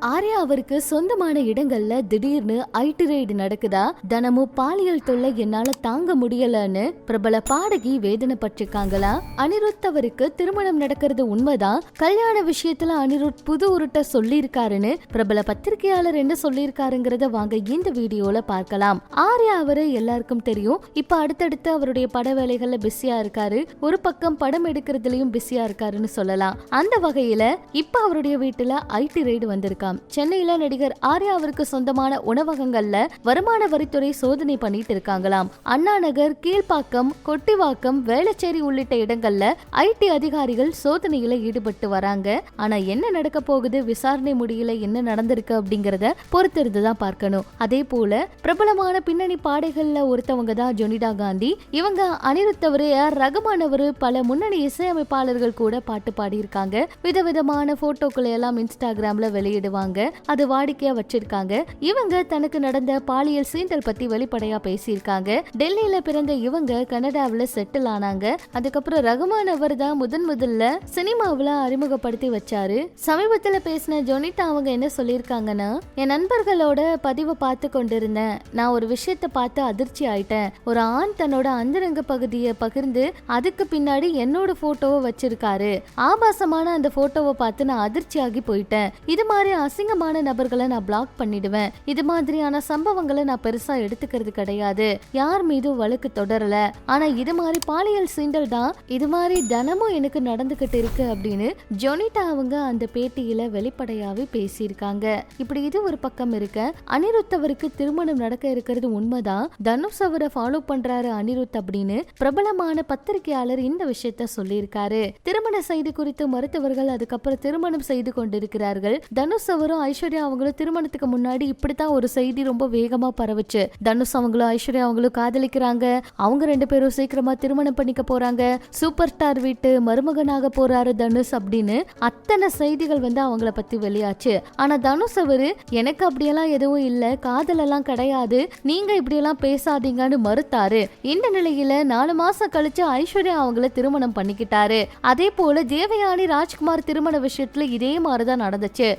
ஆர்யா அவருக்கு சொந்தமான இடங்கள்ல திடீர்னு ஐடி ரைடு நடக்குதா? தினமும் பாலியல் தொல்லை என்னால தாங்க முடியலன்னு பிரபல பாடகி வேதனைப்பட்டிருக்காங்களா? அனிருத் அவருக்கு திருமணம் நடக்கிறது உண்மைதான் கல்யாண விஷயத்துல அனிருத் புது உருட்ட சொல்லியிருக்காருன்னு பிரபல பத்திரிகையாளர் என்ன சொல்லியிருக்காருங்கிறத வாங்க இந்த வீடியோல பார்க்கலாம். ஆர்யா அவரு எல்லாருக்கும் தெரியும். இப்ப அடுத்தடுத்து அவருடைய பட வேலைகள்ல பிஸியா இருக்காரு. ஒரு பக்கம் படம் எடுக்கிறதுலயும் பிஸியா இருக்காருன்னு சொல்லலாம். அந்த வகையில இப்ப அவருடைய வீட்டுல ஐடி ரைடு இருக்காம் சென்னையில நடிகர் ஆர்யா அவருக்கு சொந்தமான உணவகங்கள்ல வருமான வரித்துறை சோதனை பண்ணிட்டு இருக்காங்களாம். அண்ணா நகர் கீழ்ப்பாக்கம் கொட்டிவாக்கம் வேளச்சேரி உள்ளிட்ட இடங்கள்ல ஐடி அதிகாரிகள் சோதனையில ஈடுபட்டு வராங்க. ஆனா என்ன நடக்க போகுது விசாரணை முடியல என்ன நடந்திருக்கு அப்படிங்கறத பொறுத்திருந்துதான் பார்க்கணும். அதே போல பிரபலமான பின்னணி பாடைகள்ல ஒருத்தவங்க தான் ஜொனிடா காந்தி. இவங்க அனிருத்தவரு ஏஆர் ரகுமானவரு பல முன்னணி இசையமைப்பாளர்கள் கூட பாட்டு பாடியிருக்காங்க. விதவிதமான போட்டோக்களை எல்லாம் இன்ஸ்டாகிராம்ல வெளியிடுவாங்க. அது வாடிக்கையா வச்சிருக்காங்க. இவங்க தனக்கு நடந்த பாலியல் சீண்டல் பத்தி வெளிப்படையா பேசியிருக்காங்க. டெல்லியில பிறந்த இவங்க கனடாவுல செட்டில் ஆனாங்க. அதுக்கப்புறம் ரகுமான் அவர் தான் முதன் முதல்ல சினிமாவுல அறிமுகப்படுத்தி வச்சாரு. சமீபத்துல பேசின ஜொனிதா அவங்க என்ன சொல்லியிருக்காங்கன்னா என் நண்பர்களோட பதிவை பார்த்து கொண்டிருந்தேன். நான் ஒரு விஷயத்த பார்த்து அதிர்ச்சி ஆயிட்டேன். ஒரு ஆண் தன்னோட அந்தரங்க பகுதியை பகிர்ந்து அதுக்கு பின்னாடி என்னோட போட்டோவை வச்சிருக்காரு. ஆபாசமான அந்த போட்டோவை பார்த்து நான் அதிர்ச்சி ஆகி போயிட்டேன். இது மாதிரி அசிங்கமான நபர்களை நான் பிளாக் பண்ணிடுவேன். இது மாதிரியான சம்பவங்களை நான் பெருசா எடுத்துக்கிறது கிடையாது. யார் மீதும் வழக்கு தொடரல. ஆனா இது மாதிரி பாலியல் சீண்டல் தான் இது மாதிரி தினமும் எனக்கு நடந்துகிட்டு இருக்கு அப்படின்னு ஜொனிட்டா அவங்க அந்த பேட்டியில வெளிப்படையாவே பேசியிருக்காங்க. இப்படி இது ஒரு பக்கம் இருக்க அனிருத் அவருக்கு திருமணம் நடக்க இருக்கிறது உண்மைதான். தனுஷ் அவரை ஃபாலோ பண்றாரு அனிருத் அப்படின்னு பிரபலமான பத்திரிகையாளர் இந்த விஷயத்த சொல்லியிருக்காரு. திருமண செய்தி குறித்து மருத்துவர்கள் அதுக்கப்புறம் திருமணம் செய்து கொண்டிருக்கிறார்கள். தனுஷ் அவரும் ஐஸ்வர்யா அவங்களும் திருமணத்துக்கு முன்னாடி இப்படித்தான் ஒரு செய்தி ரொம்ப வேகமா பரவுச்சு. தனுஷ் அவங்களும் ஐஸ்வர்யா அவங்களும் காதலிக்கிறாங்க. அவங்க ரெண்டு பேரும் சீக்கிரமா திருமணம் பண்ணிக்க போறாங்க. சூப்பர் ஸ்டார் வீட்டு மருமகனாக போறாரு தனுஷ் அப்படின்னு அத்தனை செய்திகள் வந்து அவங்கள பத்தி வெளியாச்சு. ஆனா தனுஷ் அவரு எனக்கு அப்படியெல்லாம் எதுவும் இல்ல. காதல் எல்லாம் கிடையாது. நீங்க இப்படியெல்லாம் பேசாதீங்கன்னு மறுத்தாரு. இந்த நிலையில நாலு மாசம் கழிச்சு ஐஸ்வர்யா அவங்கள திருமணம் பண்ணிக்கிட்டாரு. அதே போல தேவயானி ராஜ்குமார் திருமண விஷயத்துல இதே மாதிரிதான் நடந்துச்சு.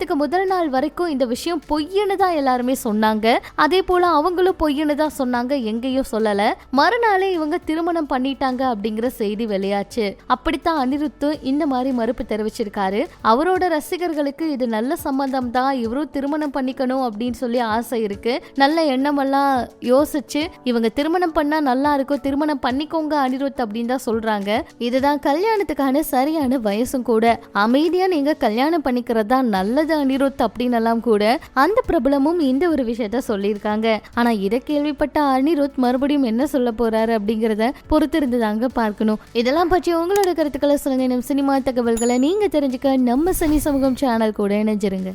கல்யாணத்துக்கு முதல் நாள் வரைக்கும் இந்த விஷயம் பொய்யுன்னு தான் எல்லாருமே சொன்னாங்க. அதே போல அவங்களும் பொய்யுன்னு தான் சொன்னாங்க எங்கேயும் சொல்லல. மறுநாளே இவங்க திருமணம் பண்ணிட்டாங்க அப்படிங்கிற செய்தி வெளியாச்சு. அப்படித்தான் அனிருத்து இந்த மாதிரி மறுப்பு தெரிவிச்சிருக்காரு. அவரோட ரசிகர்களுக்கு இது நல்ல சம்பந்தம் தான் இவரும் திருமணம் பண்ணிக்கணும் அப்படின்னு சொல்லி ஆசை இருக்கு. நல்ல எண்ணமெல்லாம் யோசிச்சு இவங்க திருமணம் பண்ணா நல்லா இருக்கும் திருமணம் பண்ணிக்கோங்க அனிருத் அப்படின்னு தான் சொல்றாங்க. இதுதான் கல்யாணத்துக்கான சரியான வயசும் கூட. அமைதியா நீங்க கல்யாணம் பண்ணிக்கிறது தான் நல்லது அனிருத் அப்படின்னு எல்லாம் கூட அந்த பிரபலமும் இந்த ஒரு விஷயத்த சொல்லியிருக்காங்க. ஆனா இதை கேள்விப்பட்ட அனிருத் மறுபடியும் என்ன சொல்ல போறாரு அப்படிங்கிறத பொறுத்திருந்து தாங்க பார்க்கணும். இதெல்லாம் பற்றி உங்களோட கருத்துக்களை சொல்லுங்க. நம் சினிமா தகவல்களை நீங்க தெரிஞ்சுக்க நம்ம சனி சமூகம் சேனல் கூட இணைஞ்சிருங்க.